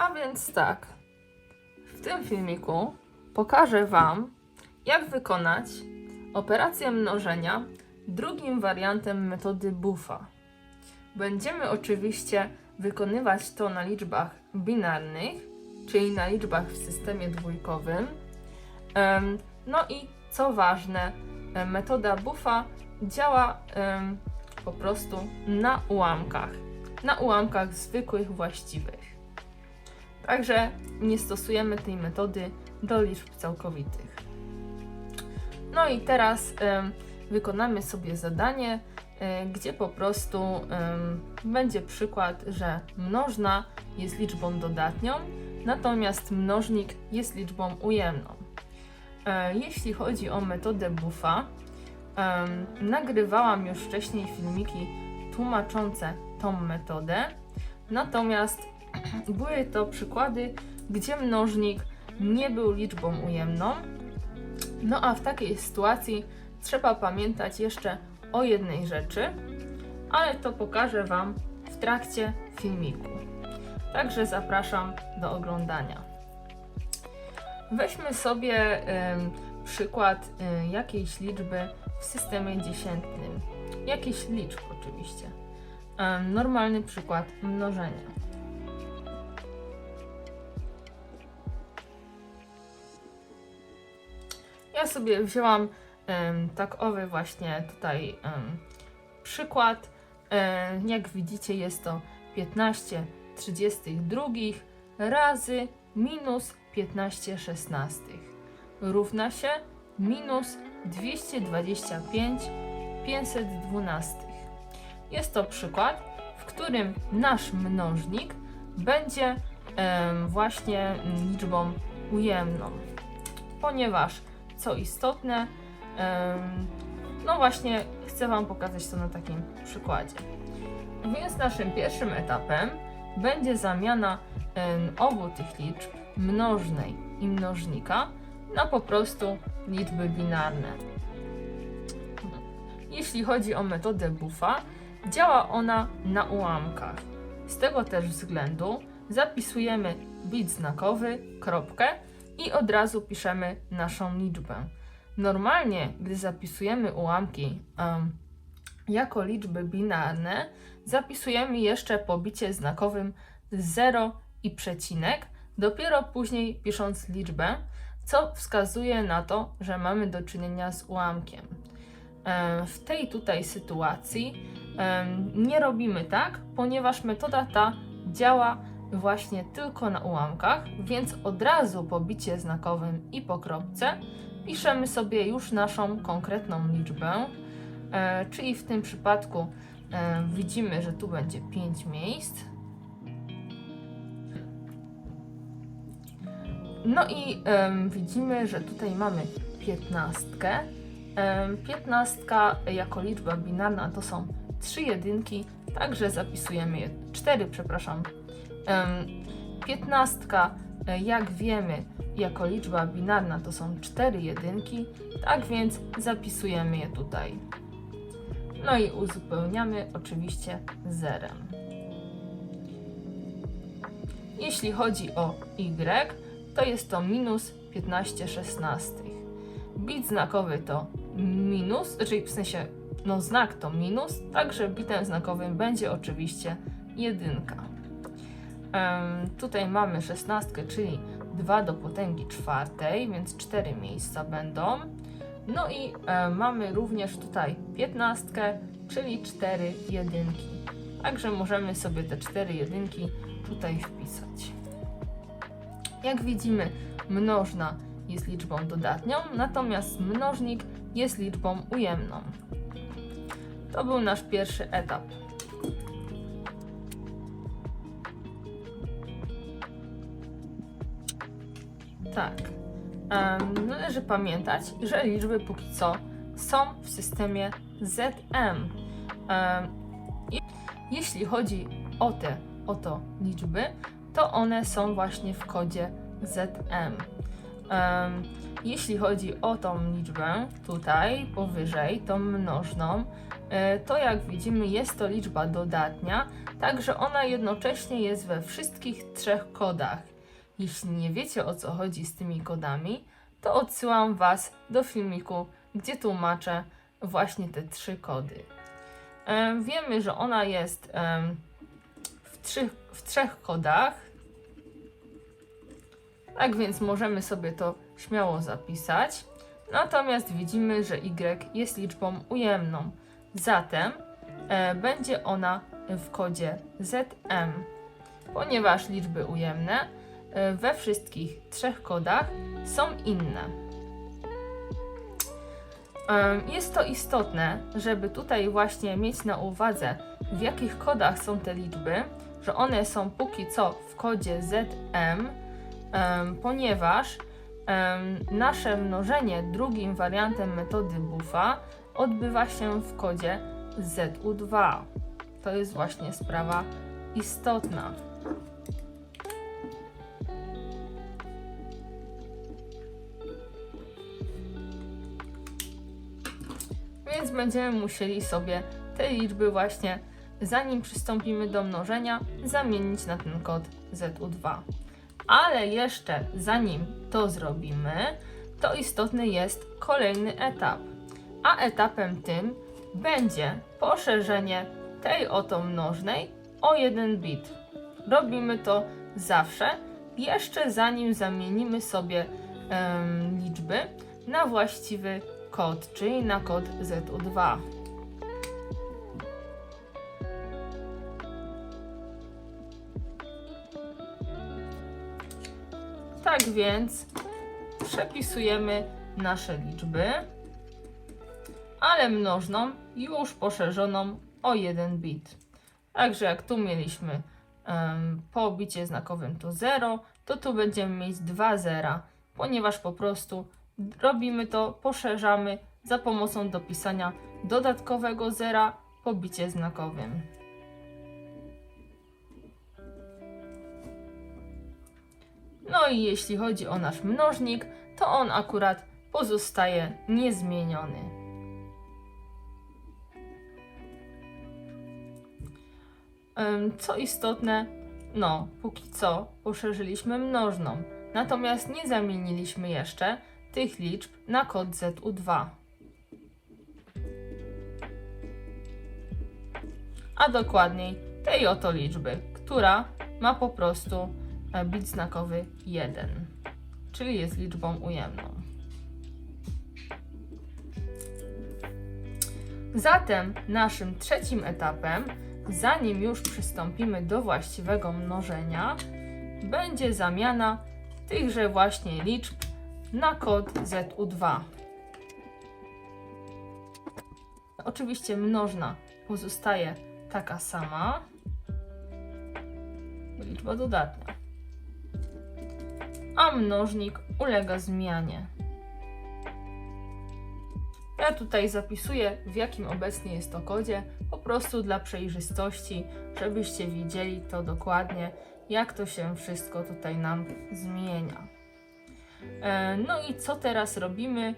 A więc tak, w tym filmiku pokażę Wam, jak wykonać operację mnożenia drugim wariantem metody buffa. Będziemy oczywiście wykonywać to na liczbach binarnych, czyli na liczbach w systemie dwójkowym. No i co ważne, metoda buffa działa po prostu na ułamkach, na ułamkach zwykłych, właściwych. Także nie stosujemy tej metody do liczb całkowitych. No i teraz em, wykonamy sobie zadanie, e, gdzie po prostu em, będzie przykład, że mnożna jest liczbą dodatnią, natomiast mnożnik jest liczbą ujemną. E, Jeśli chodzi o metodę buffa, em, nagrywałam już wcześniej filmiki tłumaczące tą metodę, natomiast były to przykłady, gdzie mnożnik nie był liczbą ujemną. No a w takiej sytuacji trzeba pamiętać jeszcze o jednej rzeczy, ale to pokażę Wam w trakcie filmiku. Także zapraszam do oglądania. Weźmy sobie em, przykład y, jakiejś liczby w systemie dziesiętnym. Jakiejś liczb oczywiście. Em, normalny przykład mnożenia. Sobie wzięłam em, takowy właśnie tutaj em, przykład. E, jak widzicie jest to 15 32 razy minus 15 szesnastych równa się minus 225 512. Jest to przykład, w którym nasz mnożnik będzie em, właśnie liczbą ujemną, ponieważ co istotne, no właśnie chcę Wam pokazać to na takim przykładzie. Więc naszym pierwszym etapem będzie zamiana obu tych liczb, mnożnej i mnożnika, na po prostu liczby binarne. Jeśli chodzi o metodę buffa, działa ona na ułamkach. Z tego też względu zapisujemy bit znakowy, kropkę i od razu piszemy naszą liczbę. Normalnie, gdy zapisujemy ułamki em, jako liczby binarne, zapisujemy jeszcze po bicie znakowym 0 i przecinek, dopiero później pisząc liczbę, co wskazuje na to, że mamy do czynienia z ułamkiem. Em, W tej tutaj sytuacji nie robimy tak, ponieważ metoda ta działa właśnie tylko na ułamkach, więc od razu po bicie znakowym i po kropce piszemy sobie już naszą konkretną liczbę, e, czyli w tym przypadku e, widzimy, że tu będzie 5 miejsc. No i em, widzimy, że tutaj mamy 15. Em, 15 jako liczba binarna to są 3 jedynki, także zapisujemy je 4, przepraszam. 15 e, jak wiemy jako liczba binarna to są 4 jedynki, tak więc zapisujemy je tutaj. No i uzupełniamy oczywiście zerem. Jeśli chodzi o y, to jest to minus 15 szesnastych. Bit znakowy to minus, czyli w sensie, no znak to minus, także bitem znakowym będzie oczywiście jedynka. Tutaj mamy szesnastkę, czyli 2 do potęgi czwartej, więc 4 miejsca będą. No i e, mamy również tutaj piętnastkę, czyli 4 jedynki. Także możemy sobie te 4 jedynki tutaj wpisać. Jak widzimy, mnożna jest liczbą dodatnią, natomiast mnożnik jest liczbą ujemną. To był nasz pierwszy etap. Tak. Należy pamiętać, że liczby póki co są w systemie ZM. Jeśli chodzi o te oto liczby, to one są właśnie w kodzie ZM. Jeśli chodzi o tą liczbę tutaj powyżej, tą mnożną, e, to jak widzimy jest to liczba dodatnia, także ona jednocześnie jest we wszystkich trzech kodach. Jeśli nie wiecie o co chodzi z tymi kodami, to odsyłam Was do filmiku, gdzie tłumaczę właśnie te trzy kody. Wiemy, że ona jest w, trzech, w trzech kodach, tak więc możemy sobie to śmiało zapisać. Natomiast widzimy, że y jest liczbą ujemną. Zatem e, będzie ona w kodzie ZM, ponieważ liczby ujemne we wszystkich trzech kodach są inne. Jest to istotne, żeby tutaj właśnie mieć na uwadze, w jakich kodach są te liczby, że one są póki co w kodzie ZM, ponieważ nasze mnożenie drugim wariantem metody buffa odbywa się w kodzie ZU2. To jest właśnie sprawa istotna. Więc będziemy musieli sobie te liczby właśnie, zanim przystąpimy do mnożenia, zamienić na ten kod ZU2. Ale jeszcze zanim to zrobimy, to istotny jest kolejny etap. A etapem tym będzie poszerzenie tej oto mnożnej o 1 bit. Robimy to zawsze, jeszcze zanim zamienimy sobie em, liczby na właściwy kod, czyli na kod ZU2. Tak więc przepisujemy nasze liczby, ale mnożną już poszerzoną o 1 bit. Także jak tu mieliśmy em, po bicie znakowym to 0, to tu będziemy mieć 2 zera, ponieważ po prostu robimy to, poszerzamy za pomocą dopisania dodatkowego zera po bicie znakowym. No i jeśli chodzi o nasz mnożnik, to on akurat pozostaje niezmieniony. Co istotne, no, póki co poszerzyliśmy mnożną, natomiast nie zamieniliśmy jeszcze tych liczb na kod ZU2. A dokładniej tej oto liczby, która ma po prostu e, bit znakowy 1, czyli jest liczbą ujemną. Zatem naszym trzecim etapem, zanim już przystąpimy do właściwego mnożenia, będzie zamiana tychże właśnie liczb na kod ZU2. Oczywiście mnożna pozostaje taka sama, liczba dodatnia, a mnożnik ulega zmianie. Ja tutaj zapisuję, w jakim obecnie jest to kodzie, po prostu dla przejrzystości, żebyście widzieli to dokładnie, jak to się wszystko tutaj nam zmienia. E, No i co teraz robimy?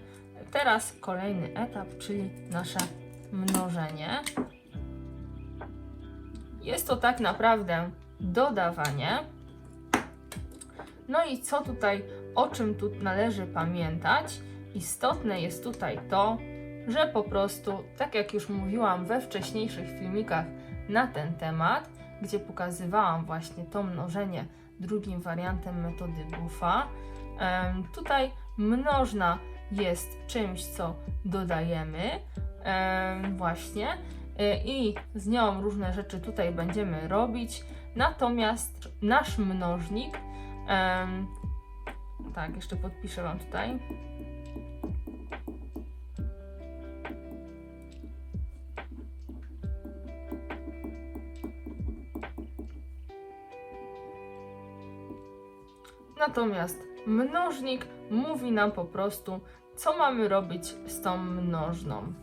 Teraz kolejny etap, czyli nasze mnożenie. Jest to tak naprawdę dodawanie. No i co tutaj, o czym tu należy pamiętać? Istotne jest tutaj to, że po prostu, tak jak już mówiłam we wcześniejszych filmikach na ten temat, gdzie pokazywałam właśnie to mnożenie drugim wariantem metody buffa, tutaj mnożna jest czymś, co dodajemy. Em, właśnie. E, i z nią różne rzeczy tutaj będziemy robić, natomiast nasz mnożnik, tak, jeszcze podpiszę Wam tutaj, Natomiast mnożnik mówi nam po prostu, co mamy robić z tą mnożną.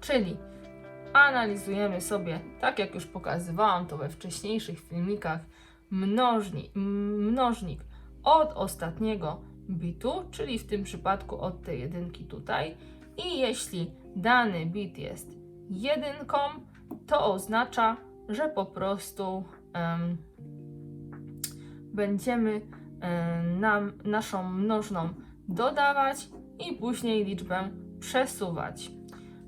Czyli analizujemy sobie, tak jak już pokazywałam to we wcześniejszych filmikach, mnożnik, mnożnik od ostatniego bitu, czyli w tym przypadku od tej jedynki tutaj. I jeśli dany bit jest jedynką, to oznacza, że po prostu em, będziemy em, nam, naszą mnożną dodawać i później liczbę przesuwać.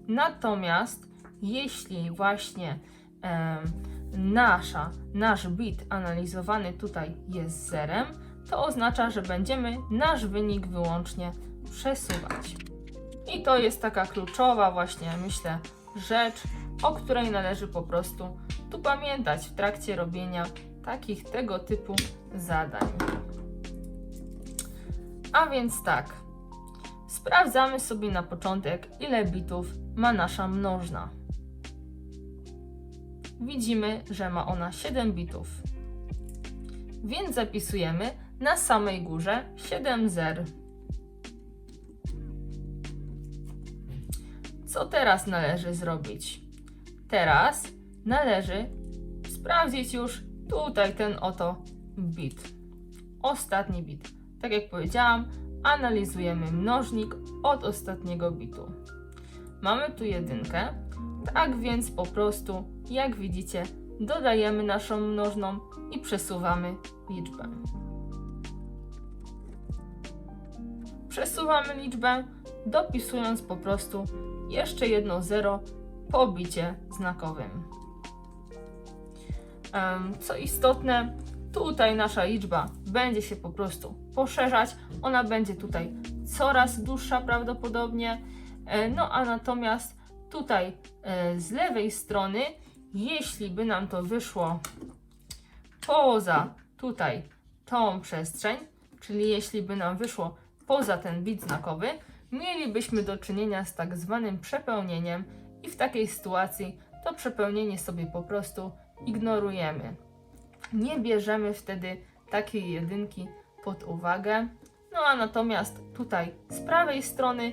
Natomiast jeśli właśnie em, nasza, nasz bit analizowany tutaj jest zerem, to oznacza, że będziemy nasz wynik wyłącznie przesuwać. I to jest taka kluczowa właśnie, myślę, rzecz, o której należy po prostu tu pamiętać w trakcie robienia takich tego typu zadań. A więc tak, sprawdzamy sobie na początek, ile bitów ma nasza mnożna. Widzimy, że ma ona 7 bitów. Więc zapisujemy na samej górze 7 zer. Co teraz należy zrobić? Teraz należy sprawdzić już tutaj ten oto bit. Ostatni bit. Tak jak powiedziałam, analizujemy mnożnik od ostatniego bitu. Mamy tu jedynkę, tak więc po prostu, jak widzicie, dodajemy naszą mnożną i przesuwamy liczbę. Przesuwamy liczbę, dopisując po prostu jeszcze jedno 0 po bicie znakowym. Co istotne, tutaj nasza liczba będzie się po prostu poszerzać. Ona będzie tutaj coraz dłuższa prawdopodobnie. E, No a natomiast tutaj e, z lewej strony, jeśli by nam to wyszło poza tutaj tą przestrzeń, czyli jeśli by nam wyszło poza ten bit znakowy, mielibyśmy do czynienia z tak zwanym przepełnieniem i w takiej sytuacji to przepełnienie sobie po prostu ignorujemy. Nie bierzemy wtedy takiej jedynki pod uwagę. No a natomiast tutaj z prawej strony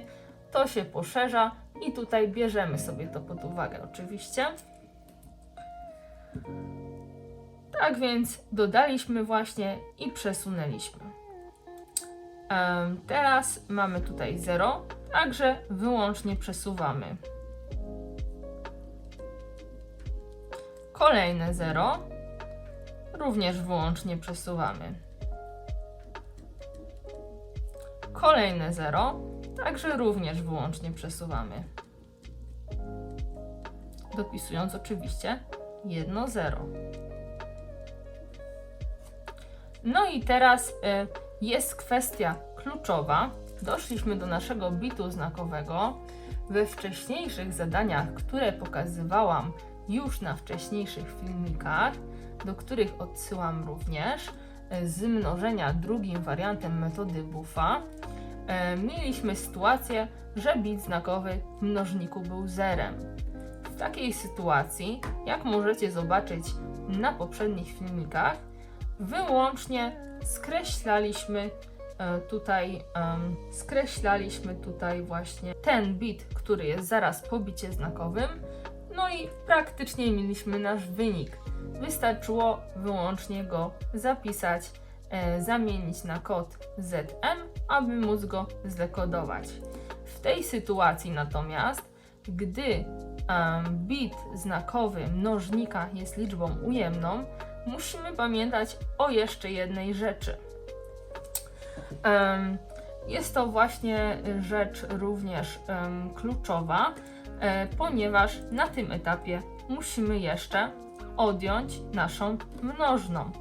to się poszerza i tutaj bierzemy sobie to pod uwagę oczywiście. Tak więc dodaliśmy właśnie i przesunęliśmy. Teraz mamy tutaj 0, także wyłącznie przesuwamy. Kolejne 0, również wyłącznie przesuwamy. Kolejne 0, także również wyłącznie przesuwamy. Dopisując oczywiście jedno 0. No i teraz y, jest kwestia kluczowa. Doszliśmy do naszego bitu znakowego. We wcześniejszych zadaniach, które pokazywałam już na wcześniejszych filmikach, do których odsyłam również, z mnożenia drugim wariantem metody buffa, y, mieliśmy sytuację, że bit znakowy w mnożniku był zerem. W takiej sytuacji, jak możecie zobaczyć na poprzednich filmikach, wyłącznie skreślaliśmy e, tutaj skreślaliśmy tutaj właśnie ten bit, który jest zaraz po bicie znakowym. No i praktycznie mieliśmy nasz wynik. Wystarczyło wyłącznie go zapisać, e, zamienić na kod ZM, aby móc go zdekodować. W tej sytuacji natomiast, gdy em, bit znakowy mnożnika jest liczbą ujemną, musimy pamiętać o jeszcze jednej rzeczy. Em, Jest to właśnie rzecz również em, kluczowa, e, ponieważ na tym etapie musimy jeszcze odjąć naszą mnożną.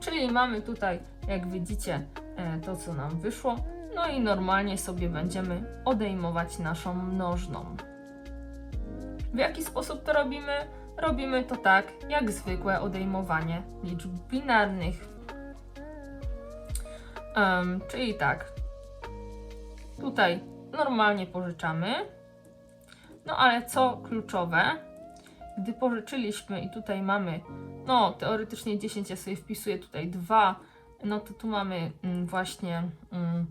Czyli mamy tutaj, jak widzicie, e, to co nam wyszło, no i normalnie sobie będziemy odejmować naszą mnożną. W jaki sposób to robimy? Robimy to tak, jak zwykłe odejmowanie liczb binarnych. Em, czyli tak, tutaj normalnie pożyczamy. No ale co kluczowe, gdy pożyczyliśmy i tutaj mamy, no teoretycznie 10, ja sobie wpisuję tutaj 2, no to tu mamy mm, właśnie mm,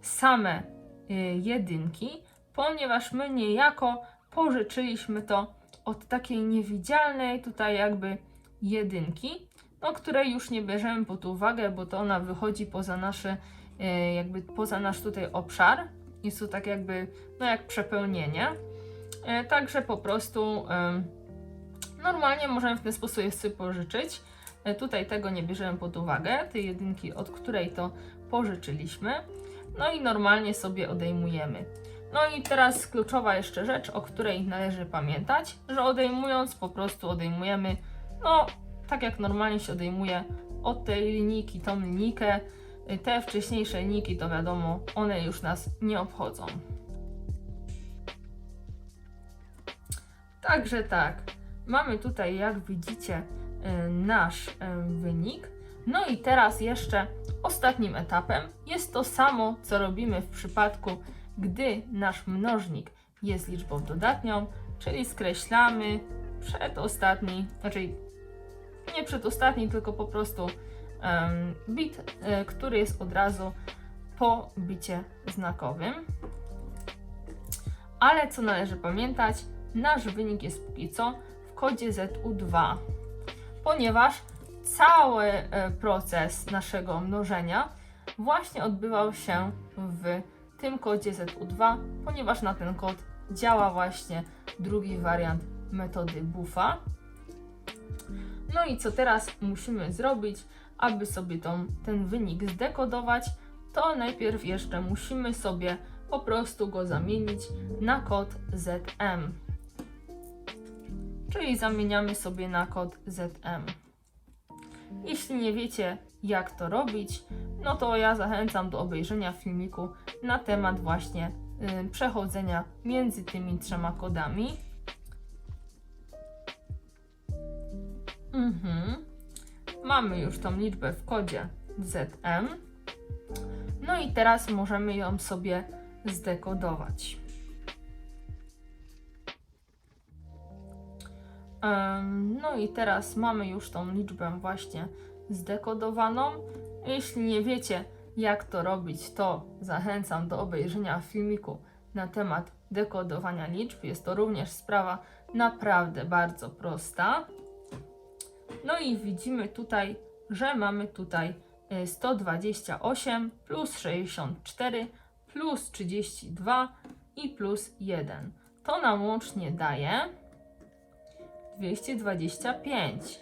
same y, jedynki, ponieważ my niejako pożyczyliśmy to od takiej niewidzialnej tutaj jakby jedynki, no której już nie bierzemy pod uwagę, bo to ona wychodzi poza nasze, e, jakby poza nasz tutaj obszar. Jest to tak jakby, no jak przepełnienie. E, Także po prostu normalnie możemy w ten sposób sobie pożyczyć. E, Tutaj tego nie bierzemy pod uwagę, tej jedynki, od której to pożyczyliśmy. No i normalnie sobie odejmujemy. No i teraz kluczowa jeszcze rzecz, o której należy pamiętać, że odejmując po prostu odejmujemy, no tak jak normalnie się odejmuje od tej linijki tą linijkę. Y, Te wcześniejsze linijki to wiadomo, one już nas nie obchodzą. Także tak, mamy tutaj jak widzicie y, nasz y, wynik. No i teraz jeszcze ostatnim etapem jest to samo, co robimy w przypadku, gdy nasz mnożnik jest liczbą dodatnią, czyli skreślamy przedostatni, znaczy nie przedostatni, tylko po prostu bit, e, który jest od razu po bicie znakowym. Ale co należy pamiętać, nasz wynik jest póki co w kodzie ZU2, ponieważ cały e, proces naszego mnożenia właśnie odbywał się w tym kodzie ZU2, ponieważ na ten kod działa właśnie drugi wariant metody buffa. No i co teraz musimy zrobić, aby sobie tą, ten wynik zdekodować? To najpierw jeszcze musimy sobie po prostu go zamienić na kod ZM. Czyli zamieniamy sobie na kod ZM. Jeśli nie wiecie, jak to robić, no to ja zachęcam do obejrzenia filmiku na temat właśnie y, przechodzenia między tymi trzema kodami. Mhm. Mamy już tą liczbę w kodzie ZM. No i teraz możemy ją sobie zdekodować. No i teraz mamy już tą liczbę właśnie zdekodowaną. Jeśli nie wiecie, jak to robić, to zachęcam do obejrzenia filmiku na temat dekodowania liczb. Jest to również sprawa naprawdę bardzo prosta. No i widzimy tutaj, że mamy tutaj y, 128 plus 64 plus 32 i plus 1. To nam łącznie daje 225.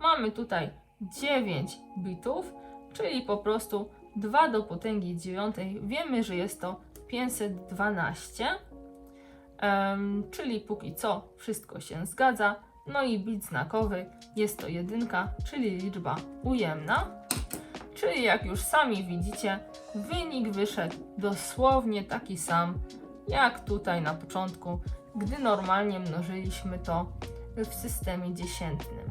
Mamy tutaj 9 bitów, czyli po prostu 2 do potęgi 9. Wiemy, że jest to 512. Em, czyli póki co wszystko się zgadza. No i bit znakowy jest to jedynka, czyli liczba ujemna. Czyli jak już sami widzicie, wynik wyszedł dosłownie taki sam jak tutaj na początku, gdy normalnie mnożyliśmy to w systemie dziesiętnym.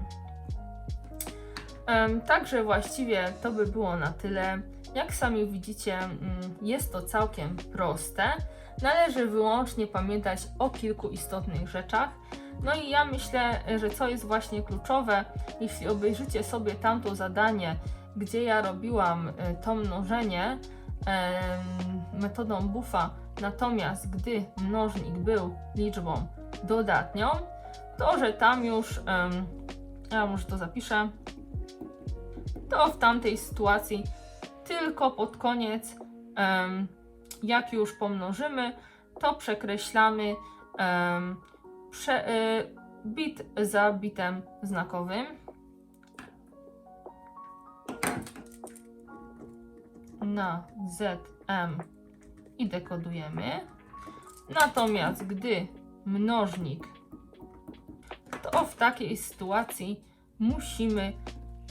Także właściwie to by było na tyle. Jak sami widzicie, mm, jest to całkiem proste. Należy wyłącznie pamiętać o kilku istotnych rzeczach. No i ja myślę, że co jest właśnie kluczowe, jeśli obejrzycie sobie tamto zadanie, gdzie ja robiłam y, to mnożenie metodą buffa, natomiast gdy mnożnik był liczbą dodatnią, to że tam już, ja może to zapiszę, to w tamtej sytuacji tylko pod koniec, jak już pomnożymy, to przekreślamy prze, y, bit za bitem znakowym. Na ZM i dekodujemy. Natomiast gdy mnożnik, to w takiej sytuacji musimy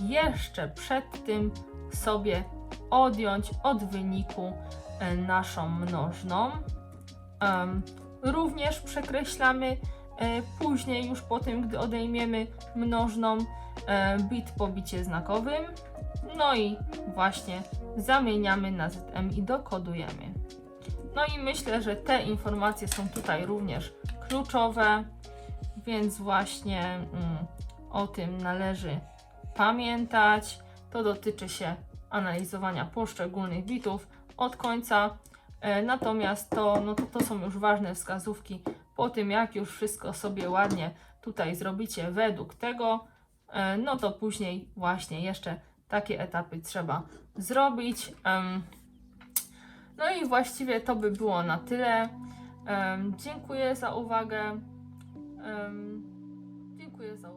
jeszcze przed tym sobie odjąć od wyniku e, naszą mnożną. Również przekreślamy e, później, już po tym, gdy odejmiemy mnożną, e, bit po bicie znakowym. No i właśnie zamieniamy na ZM i dokodujemy. No i myślę, że te informacje są tutaj również kluczowe, więc właśnie mm, o tym należy pamiętać. To dotyczy się analizowania poszczególnych bitów od końca. E, Natomiast to, no to, to są już ważne wskazówki po tym, jak już wszystko sobie ładnie tutaj zrobicie według tego, e, no to później właśnie jeszcze takie etapy trzeba zrobić. No i właściwie to by było na tyle. Em, dziękuję za uwagę. Em, dziękuję za uwagę.